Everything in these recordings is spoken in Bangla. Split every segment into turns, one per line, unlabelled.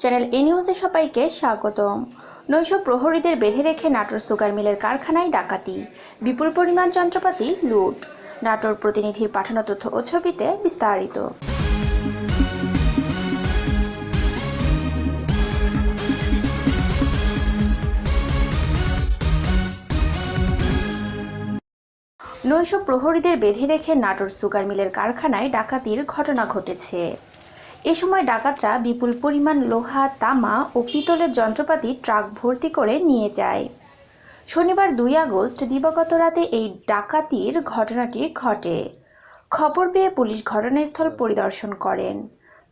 চ্যানেল এ নিউজে সবাইকে স্বাগতম। নৈশ প্রহরীদের বেঁধে রেখে নাটোর সুগার মিলের কারখানায় ডাকাতি। বিপুল পরিমাণ যন্ত্রপাতি লুট। নাটোর প্রতিনিধির পাঠানো তথ্য ও ছবিতে বিস্তারিত। নৈশ প্রহরীদের বেঁধে রেখে নাটোর সুগার মিলের কারখানায় ডাকাতির ঘটনা ঘটেছে। এ সময় ডাকাতরা বিপুল পরিমাণ লোহা, তামা ও পিতলের যন্ত্রপাতি ট্রাক ভর্তি করে নিয়ে যায়। শনিবার দুই আগস্ট দিবাগত রাতে এই ডাকাতির ঘটনাটি ঘটে। খবর পেয়ে পুলিশ ঘটনাস্থল পরিদর্শন করেন।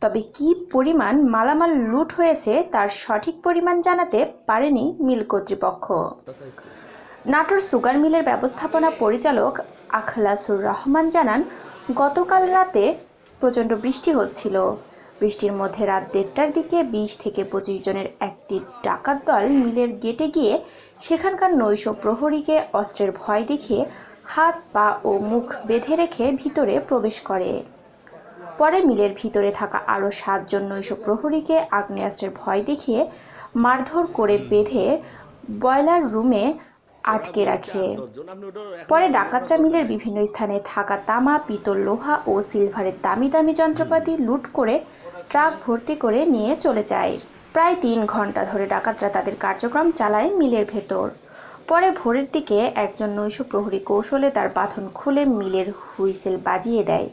তবে কী পরিমাণ মালামাল লুট হয়েছে তার সঠিক পরিমাণ জানাতে পারেনি মিল কর্তৃপক্ষ। নাটোর সুগার মিলের ব্যবস্থাপনা পরিচালক আখলাসুর রহমান জানান, গতকাল রাতে প্রচণ্ড বৃষ্টি হচ্ছিল। বৃষ্টির মধ্যে রাত দেড়টার দিকে বিশ থেকে পঁচিশ জনের একটি ডাকাত দল মিলের গেটে গিয়ে সেখানকার নৈশ প্রহরীকে অস্ত্রের ভয় দেখিয়ে হাত, পা ও মুখ বেঁধে রেখে ভিতরে প্রবেশ করে। পরে মিলের ভিতরে থাকা আরও সাতজন নৈশ প্রহরীকে আগ্নেয়াস্ত্রের ভয় দেখিয়ে মারধর করে বেঁধে বয়লার রুমে আটকে রাখে। পরে ডাকাতরা মিলের বিভিন্ন স্থানে থাকা তামা পিতল লোহা ও সিলভারের দামি দামি যন্ত্রপাতি লুট করে ট্রাক ভর্তি করে নিয়ে চলে যায়। প্রায় তিন ঘণ্টা ধরে ডাকাতরা তাদের কার্যক্রম চালায় মিলের ভেতর। পরে ভোরের দিকে একজন নৈশ প্রহরী কৌশলে তার বাঁধন খুলে মিলের হুইসেল বাজিয়ে দেয়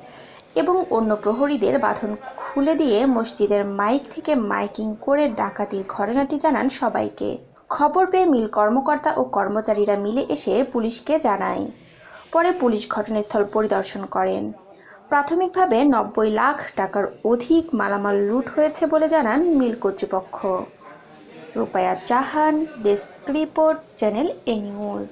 এবং অন্য প্রহরীদের বাঁধন খুলে দিয়ে মসজিদের মাইক থেকে মাইকিং করে ডাকাতির ঘটনাটি জানান সবাইকে। খবর পেয়ে মিল কর্মকর্তা ও কর্মচারীরা মিলে এসে পুলিশকে জানায়। পরে পুলিশ ঘটনাস্থল পরিদর্শন করেন। প্রাথমিকভাবে নব্বই লাখ টাকার অধিক মালামাল লুট হয়েছে বলে জানান মিল কর্তৃপক্ষ। রূপায়া চাহান, desk report, channel A news.